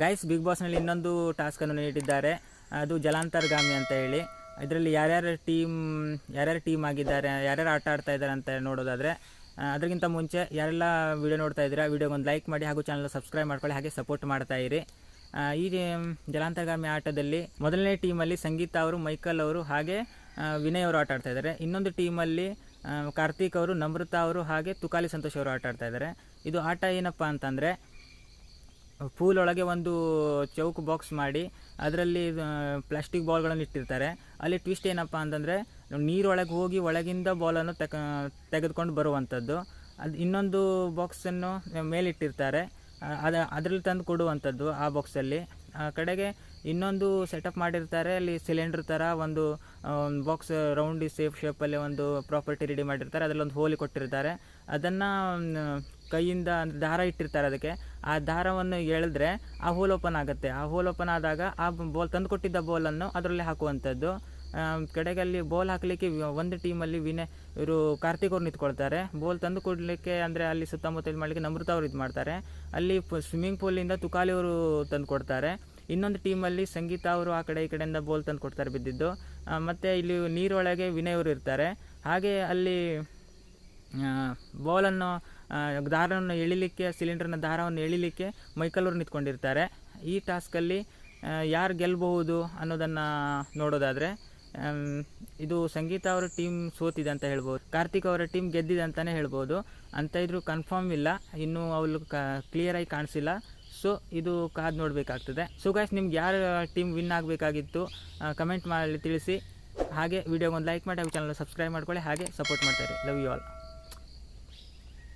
Guys big ಬಾಸ್ನಲ್ಲಿ ಇನ್ನೊಂದು ಟಾಸ್ಕನ್ನು ನೀಡಿದ್ದಾರೆ. ಅದು ಜಲಾಂತರ್ಗಾಮಿ ಅಂತ ಹೇಳಿ. ಇದರಲ್ಲಿ ಯಾರ್ಯಾರ ಟೀಮ್ ಯಾರ್ಯಾರ ಟೀಮ್ ಆಗಿದ್ದಾರೆ, ಯಾರ್ಯಾರು ಆಟ ಆಡ್ತಾ ಇದ್ದಾರೆ ಅಂತ ನೋಡೋದಾದರೆ ಅದಕ್ಕಿಂತ ಮುಂಚೆ ಯಾರೆಲ್ಲ ವೀಡಿಯೋ ನೋಡ್ತಾ ಇದ್ದೀರಾ ವಿಡಿಯೋಗೆ ಒಂದು ಲೈಕ್ ಮಾಡಿ ಹಾಗೂ ಚಾನಲ್ ಸಬ್ಸ್ಕ್ರೈಬ್ ಮಾಡ್ಕೊಳ್ಳಿ, ಹಾಗೆ ಸಪೋರ್ಟ್ ಮಾಡ್ತಾ ಇರಿ. ಈ ಜಲಾಂತರ್ಗಾಮಿ ಆಟದಲ್ಲಿ ಮೊದಲನೇ ಟೀಮಲ್ಲಿ ಸಂಗೀತ ಅವರು, ಮೈಕಲ್ ಅವರು, ಹಾಗೆ ವಿನಯ್ ಅವರು ಆಟ ಆಡ್ತಾ ಇದ್ದಾರೆ. ಇನ್ನೊಂದು ಟೀಮಲ್ಲಿ ಕಾರ್ತಿಕ್ ಅವರು, ನಮ್ರತಾ ಅವರು, ಹಾಗೆ ತುಕಾಲಿ ಸಂತೋಷ್ ಅವರು ಆಟ ಆಡ್ತಾ ಇದ್ದಾರೆ. ಇದು ಆಟ ಏನಪ್ಪ ಅಂತಂದರೆ ಪೂಲ್ ಒಳಗೆ ಒಂದು ಚೌಕ್ ಬಾಕ್ಸ್ ಮಾಡಿ ಅದರಲ್ಲಿ ಪ್ಲಾಸ್ಟಿಕ್ ಬಾಲ್ಗಳನ್ನು ಇಟ್ಟಿರ್ತಾರೆ. ಅಲ್ಲಿ ಟ್ವಿಸ್ಟ್ ಏನಪ್ಪ ಅಂತಂದರೆ, ನೀರೊಳಗೆ ಹೋಗಿ ಒಳಗಿಂದ ಬಾಲನ್ನು ತೆಕ, ತೆಗೆದುಕೊಂಡು ಬರುವಂಥದ್ದು. ಅದು ಇನ್ನೊಂದು ಬಾಕ್ಸನ್ನು ಮೇಲಿಟ್ಟಿರ್ತಾರೆ. ಅದು, ಅದರಲ್ಲಿ ತಂದು ಕೊಡುವಂಥದ್ದು ಆ ಬಾಕ್ಸಲ್ಲಿ. ಆ ಕಡೆಗೆ ಇನ್ನೊಂದು ಸೆಟಪ್ ಮಾಡಿರ್ತಾರೆ. ಅಲ್ಲಿ ಸಿಲಿಂಡರ್ ಥರ ಒಂದು ಬಾಕ್ಸ್ ರೌಂಡ್ ಸೇಫ್ ಶೇಪಲ್ಲಿ ಒಂದು ಪ್ರಾಪರ್ಟಿ ರೆಡಿ ಮಾಡಿರ್ತಾರೆ. ಅದರಲ್ಲಿ ಒಂದು ಹೋಲಿ ಕೊಟ್ಟಿರ್ತಾರೆ. ಅದನ್ನು ಕೈಯಿಂದ ಅಂದರೆ ದಾರ ಇಟ್ಟಿರ್ತಾರೆ ಅದಕ್ಕೆ. ಆ ದಾರವನ್ನು ಎಳೆದ್ರೆ ಆ ಹೋಲ್ ಓಪನ್ ಆಗುತ್ತೆ. ಆ ಹೋಲ್ ಓಪನ್ ಆದಾಗ ಆ ಬಾಲ್ ತಂದು ಕೊಟ್ಟಿದ್ದ ಬಾಲನ್ನು ಅದರಲ್ಲಿ ಹಾಕುವಂಥದ್ದು. ಕಡೆಗಲ್ಲಿ ಬಾಲ್ ಹಾಕಲಿಕ್ಕೆ ಒಂದು ಟೀಮಲ್ಲಿ ವಿನಯ್ ಇವರು ಕಾರ್ತಿಕ್ ಅವ್ರು ನಿಂತ್ಕೊಳ್ತಾರೆ. ಬೋಲ್ ತಂದು ಕೊಡಲಿಕ್ಕೆ ಅಂದರೆ ಅಲ್ಲಿ ಸುತ್ತಮುತ್ತ ಇದು ಮಾಡಲಿಕ್ಕೆ ನಮೃತ ಅವರು ಇದು ಮಾಡ್ತಾರೆ. ಅಲ್ಲಿ ಸ್ವಿಮ್ಮಿಂಗ್ ಪೂಲಿಂದ ತುಕಾಲಿ ಅವರು ತಂದು ಕೊಡ್ತಾರೆ ಇನ್ನೊಂದು ಟೀಮಲ್ಲಿ ಸಂಗೀತ ಅವರು ಆ ಕಡೆ ಈ ಕಡೆಯಿಂದ ಬೋಲ್ ತಂದು ಕೊಡ್ತಾರೆ ಬಿದ್ದಿದ್ದು ಮತ್ತೆ ಇಲ್ಲಿ ನೀರೊಳಗೆ ವಿನಯ್ ಅವರು ಇರ್ತಾರೆ. ಹಾಗೆ ಅಲ್ಲಿ ಬಾಲನ್ನು ದಾರವನ್ನು ಎಳಿಲಿಕ್ಕೆ, ಸಿಲಿಂಡರ್ನ ದಾರವನ್ನು ಎಳಿಲಿಕ್ಕೆ ಮೈಕಲ್ ಅವರು ನಿಂತ್ಕೊಂಡಿರ್ತಾರೆ. ಈ ಟಾಸ್ಕಲ್ಲಿ ಯಾರು ಗೆಲ್ಲಬಹುದು ಅನ್ನೋದನ್ನು ನೋಡೋದಾದರೆ ಇದು ಸಂಗೀತ ಅವರ ಟೀಮ್ ಸೋತಿದೆ ಅಂತ ಹೇಳ್ಬೋದು. ಕಾರ್ತಿಕ್ ಅವರ ಟೀಮ್ ಗೆದ್ದಿದೆ ಅಂತಲೇ ಹೇಳ್ಬೋದು. ಅಂತ ಇದ್ರೂ ಕನ್ಫರ್ಮ್ ಇಲ್ಲ. ಇನ್ನೂ ಅವಳು ಕ ಕ್ಲಿಯರಾಗಿ ಕಾಣಿಸಿಲ್ಲ. ಸೊ ಇದು ಕಾದು ನೋಡಬೇಕಾಗ್ತದೆ. ಸೊ ಗಾಯ್ಸ್ ನಿಮ್ಗೆ ಯಾರು ಟೀಮ್ ವಿನ್ ಆಗಬೇಕಾಗಿತ್ತು ಕಮೆಂಟ್ ಮಾಡಿ ತಿಳಿಸಿ. ಹಾಗೆ ವಿಡಿಯೋಗೆ ಒಂದು ಲೈಕ್ ಮಾಡಿ, ಹಾಗೂ ಚಾನಲ್ ಸಬ್ಸ್ಕ್ರೈಬ್ ಮಾಡ್ಕೊಳ್ಳಿ. ಹಾಗೆ ಸಪೋರ್ಟ್ ಮಾಡ್ತಾರೆ ಲವ್ ಯು ಆಲ್